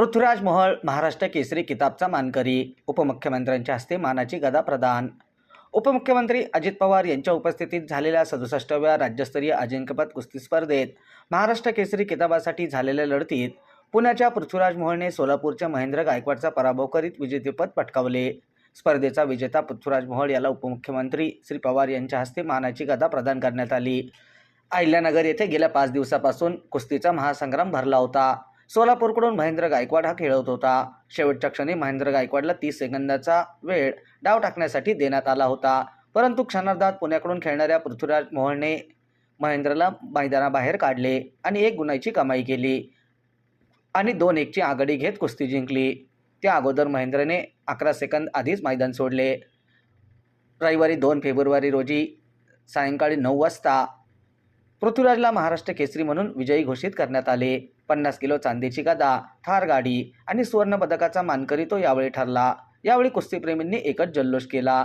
पृथ्वीराज मोहळ महाराष्ट्र केसरी किताबचा मानकरी उपमुख्यमंत्र्यांच्या हस्ते मानाची गदा प्रदान. उपमुख्यमंत्री अजित पवार यांच्या उपस्थितीत झालेल्या सदुसष्टव्या राज्यस्तरीय अजिंक्यपद कुस्ती स्पर्धेत महाराष्ट्र केसरी किताबासाठी झालेल्या लढतीत पुण्याच्या पृथ्वीराज मोहळने सोलापूरच्या महेंद्र गायकवाडचा पराभव करीत विजेतेपद पटकावले. स्पर्धेचा विजेता पृथ्वीराज मोहोळ याला उपमुख्यमंत्री श्री पवार यांच्या हस्ते मानाची गदा प्रदान करण्यात आली. अहिल्यानगर येथे गेल्या पाच दिवसापासून कुस्तीचा महासंग्राम भरला होता. सोलापूरकडून महेंद्र गायकवाड हा खेळत होता. शेवटच्या क्षणी महेंद्र गायकवाडला तीस सेकंदाचा वेळ डाव टाकण्यासाठी देण्यात आला होता. परंतु क्षणार्धात पुण्याकडून खेळणाऱ्या पृथ्वीराज मोहनने महेंद्रला मैदानाबाहेर काढले आणि एक गुणाची कमाई केली आणि दोन एकची आघाडी घेत कुस्ती जिंकली. त्या अगोदर महेंद्रने अकरा सेकंद आधीच मैदान सोडले. रविवारी दोन फेब्रुवारी रोजी सायंकाळी नऊ वाजता पृथ्वीराजला महाराष्ट्र केसरी म्हणून विजयी घोषित करण्यात आले. पन्नास किलो चांदीची गदा थार गाडी आणि सुवर्ण पदकाचा मानकरी तो यावेळी ठरला. यावेळी कुस्तीप्रेमींनी एकच जल्लोष केला.